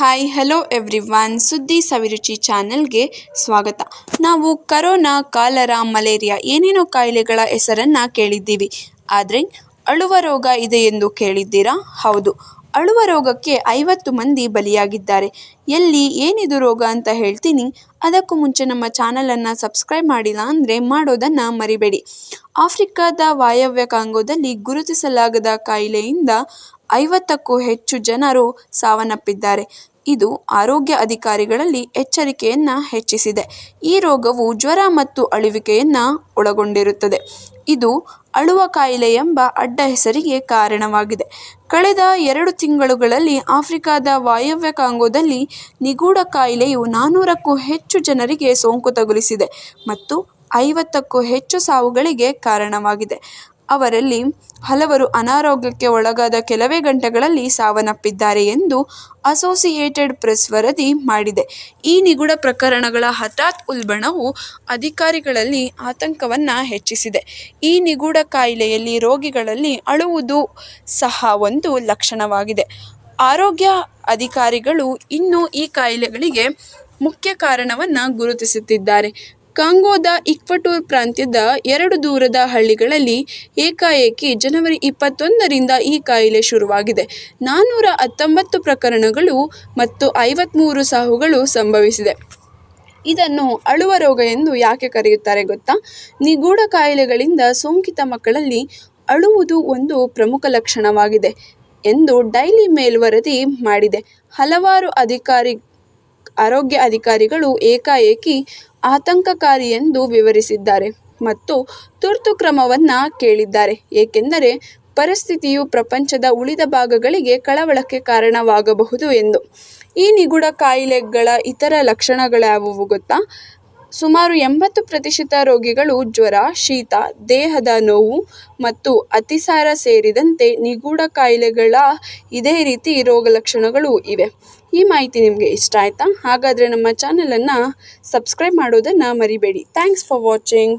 Hi hello everyone ಸುದ್ದಿ ಸವಿರುಚಿ ಚಾನೆಲ್ಗೆ ಸ್ವಾಗತ. ನಾವು ಕರೋನಾ ಕಾಲರ ಮಲೇರಿಯಾ ಏನೇನೋ ಕಾಯಿಲೆಗಳ ಹೆಸರನ್ನು ಕೇಳಿದ್ದೀವಿ. ಆದರೆ ಅಳುವ ರೋಗ ಇದೆ ಎಂದು ಕೇಳಿದ್ದೀರಾ? ಹೌದು. ಅಳುವ ರೋಗಕ್ಕೆ ಐವತ್ತು ಮಂದಿ ಬಲಿಯಾಗಿದ್ದಾರೆ. ಎಲ್ಲಿ ಏನಿದು ರೋಗ ಅಂತ ಹೇಳ್ತೀನಿ. ಅದಕ್ಕೂ ಮುಂಚೆ ನಮ್ಮ ಚಾನಲನ್ನು ಸಬ್ಸ್ಕ್ರೈಬ್ ಮಾಡಿಲ್ಲ ಅಂದರೆ ಮಾಡೋದನ್ನು ಮರಿಬೇಡಿ. ಆಫ್ರಿಕಾದ ವಾಯವ್ಯ ಕಾಂಗೋದಲ್ಲಿ ಗುರುತಿಸಲಾಗದ ಕಾಯಿಲೆಯಿಂದ ಐವತ್ತಕ್ಕೂ ಹೆಚ್ಚು ಜನರು ಸಾವನ್ನಪ್ಪಿದ್ದಾರೆ. ಇದು ಆರೋಗ್ಯ ಅಧಿಕಾರಿಗಳಲ್ಲಿ ಎಚ್ಚರಿಕೆಯನ್ನು ಹೆಚ್ಚಿಸಿದೆ. ಈ ರೋಗವು ಜ್ವರ ಮತ್ತು ಅಳುವಿಕೆಯನ್ನ ಒಳಗೊಂಡಿರುತ್ತದೆ. ಇದು ಅಳುವ ಕಾಯಿಲೆ ಎಂಬ ಅಡ್ಡ ಹೆಸರಿಗೆ ಕಾರಣವಾಗಿದೆ. ಕಳೆದ ಎರಡು ತಿಂಗಳುಗಳಲ್ಲಿ ಆಫ್ರಿಕಾದ ವಾಯವ್ಯ ಕಾಂಗೋದಲ್ಲಿ ನಿಗೂಢ ಕಾಯಿಲೆಯು ನಾನೂರಕ್ಕೂ ಹೆಚ್ಚು ಜನರಿಗೆ ಸೋಂಕು ತಗುಲಿಸಿದೆ ಮತ್ತು ಐವತ್ತಕ್ಕೂ ಹೆಚ್ಚು ಸಾವುಗಳಿಗೆ ಕಾರಣವಾಗಿದೆ. ಅವರಲ್ಲಿ ಹಲವರು ಅನಾರೋಗ್ಯಕ್ಕೆ ಒಳಗಾದ ಕೆಲವೇ ಗಂಟೆಗಳಲ್ಲಿ ಸಾವನ್ನಪ್ಪಿದ್ದಾರೆ ಎಂದು ಅಸೋಸಿಯೇಟೆಡ್ ಪ್ರೆಸ್ ವರದಿ ಮಾಡಿದೆ. ಈ ನಿಗೂಢ ಪ್ರಕರಣಗಳ ಹಠಾತ್ ಉಲ್ಬಣವು ಅಧಿಕಾರಿಗಳಲ್ಲಿ ಆತಂಕವನ್ನು ಹೆಚ್ಚಿಸಿದೆ. ಈ ನಿಗೂಢ ಕಾಯಿಲೆಯಲ್ಲಿ ರೋಗಿಗಳಲ್ಲಿ ಅಳುವುದು ಸಹ ಒಂದು ಲಕ್ಷಣವಾಗಿದೆ. ಆರೋಗ್ಯ ಅಧಿಕಾರಿಗಳು ಇನ್ನೂ ಈ ಕಾಯಿಲೆಗಳಿಗೆ ಮುಖ್ಯ ಕಾರಣವನ್ನು ಗುರುತಿಸುತ್ತಿದ್ದಾರೆ. ಕಾಂಗೋದ ಇಕ್ವಟೋರ್ ಪ್ರಾಂತ್ಯದ ಎರಡು ದೂರದ ಹಳ್ಳಿಗಳಲ್ಲಿ ಏಕಾಏಕಿ ಜನವರಿ ಇಪ್ಪತ್ತೊಂದರಿಂದ ಈ ಕಾಯಿಲೆ ಶುರುವಾಗಿದೆ. ನಾನ್ನೂರ ಹತ್ತೊಂಬತ್ತು ಪ್ರಕರಣಗಳು ಮತ್ತು ಐವತ್ತ್ಮೂರು ಸಾವುಗಳು ಸಂಭವಿಸಿದೆ. ಇದನ್ನು ಅಳುವ ರೋಗ ಎಂದು ಯಾಕೆ ಕರೆಯುತ್ತಾರೆ ಗೊತ್ತಾ? ನಿಗೂಢ ಕಾಯಿಲೆಗಳಿಂದ ಸೋಂಕಿತ ಮಕ್ಕಳಲ್ಲಿ ಅಳುವುದು ಒಂದು ಪ್ರಮುಖ ಲಕ್ಷಣವಾಗಿದೆ ಎಂದು ಡೈಲಿ ಮೇಲ್ ವರದಿ ಮಾಡಿದೆ. ಹಲವಾರು ಅಧಿಕಾರಿ ಆರೋಗ್ಯ ಅಧಿಕಾರಿಗಳು ಏಕಾಏಕಿ ಆತಂಕಕಾರಿ ಎಂದು ವಿವರಿಸಿದ್ದಾರೆ ಮತ್ತು ತುರ್ತು ಕ್ರಮವನ್ನು ಕೇಳಿದ್ದಾರೆ. ಏಕೆಂದರೆ ಪರಿಸ್ಥಿತಿಯು ಪ್ರಪಂಚದ ಉಳಿದ ಭಾಗಗಳಿಗೆ ಕಳವಳಕ್ಕೆ ಕಾರಣವಾಗಬಹುದು ಎಂದು. ಈ ನಿಗೂಢ ಕಾಯಿಲೆಗಳ ಇತರ ಲಕ್ಷಣಗಳ್ಯಾವುವು ಗೊತ್ತಾ? ಸುಮಾರು ಎಂಬತ್ತು ಪ್ರತಿಶತ ರೋಗಿಗಳು ಜ್ವರ, ಶೀತ, ದೇಹದ ನೋವು ಮತ್ತು ಅತಿಸಾರ ಸೇರಿದಂತೆ ನಿಗೂಢ ಕಾಯಿಲೆಗಳ ಇದೇ ರೀತಿ ರೋಗಲಕ್ಷಣಗಳು ಇವೆ. ಈ ಮಾಹಿತಿ ನಿಮಗೆ ಇಷ್ಟ ಆಯಿತಾ? ಹಾಗಾದರೆ ನಮ್ಮ ಚಾನಲನ್ನು ಸಬ್ಸ್ಕ್ರೈಬ್ ಮಾಡೋದನ್ನು ಮರಿಬೇಡಿ. Thanks for watching